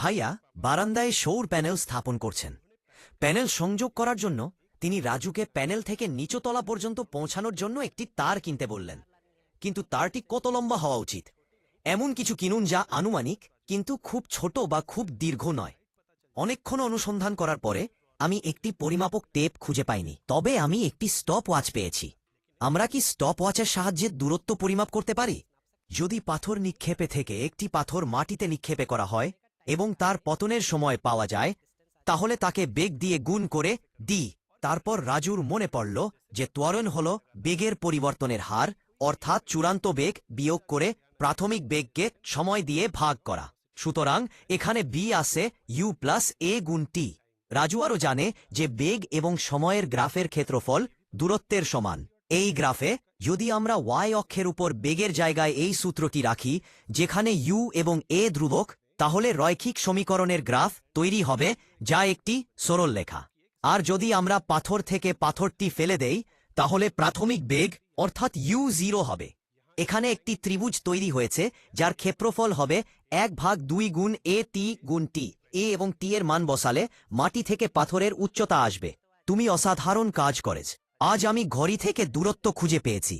ভাইয়া বারান্দায় সৌর প্যানেল স্থাপন করছেন। প্যানেল সংযোগ করার জন্য তিনি রাজুকে প্যানেল থেকে নিচতলা পর্যন্ত পৌঁছানোর জন্য একটি তার কিনতে বললেন। কিন্তু তারটি কত লম্বা হওয়া উচিত? এমন কিছু কিনুন যা আনুমানিক, কিন্তু খুব ছোট বা খুব দীর্ঘ নয়। অনেকক্ষণ অনুসন্ধান করার পরে আমি একটি পরিমাপক টেপ খুঁজে পাইনি। তবে আমি একটি স্টপ ওয়াচ পেয়েছি। আমরা কি স্টপ ওয়াচের সাহায্যে দূরত্ব পরিমাপ করতে পারি? যদি পাথর নিক্ষেপে থেকে একটি পাথর মাটিতে নিক্ষেপে করা হয় এবং তার পতনের সময় পাওয়া যায়, তাহলে তাকে বেগ দিয়ে গুণ করে দি তারপর রাজুর মনে পড়ল যে ত্বরণ হল বেগের পরিবর্তনের হার, অর্থাৎ চূড়ান্ত বেগ বিয়োগ করে প্রাথমিক বেগকে সময় দিয়ে ভাগ করা। সুতরাং এখানে বি আছে ইউ প্লাস এ গুণ টি রাজু আরও জানে যে বেগ এবং সময়ের গ্রাফের ক্ষেত্রফল দূরত্বের সমান। এই গ্রাফে যদি আমরা ওয়াই অক্ষের উপর বেগের জায়গায় এই সূত্রটি রাখি, যেখানে ইউ এবং এ ধ্রুবক তাহলে রৈখিক সমীকরণের গ্রাফ তৈরি হবে, যা একটি সরল লেখা। আর যদি আমরা পাথর থেকে পাথরটি ফেলে দেই, তাহলে প্রাথমিক বেগ, অর্থাৎ ইউ জিরো হবে। এখানে একটি ত্রিভুজ তৈরি হয়েছে, যার ক্ষেত্রফল হবে এক ভাগ দুই গুণ এ টি গুণ টি এ এবং টি এর মান বসালে মাটি থেকে পাথরের উচ্চতা আসবে। তুমি অসাধারণ কাজ করেছ। আজ আমি ঘড়ি থেকে দূরত্ব খুঁজে পেয়েছি।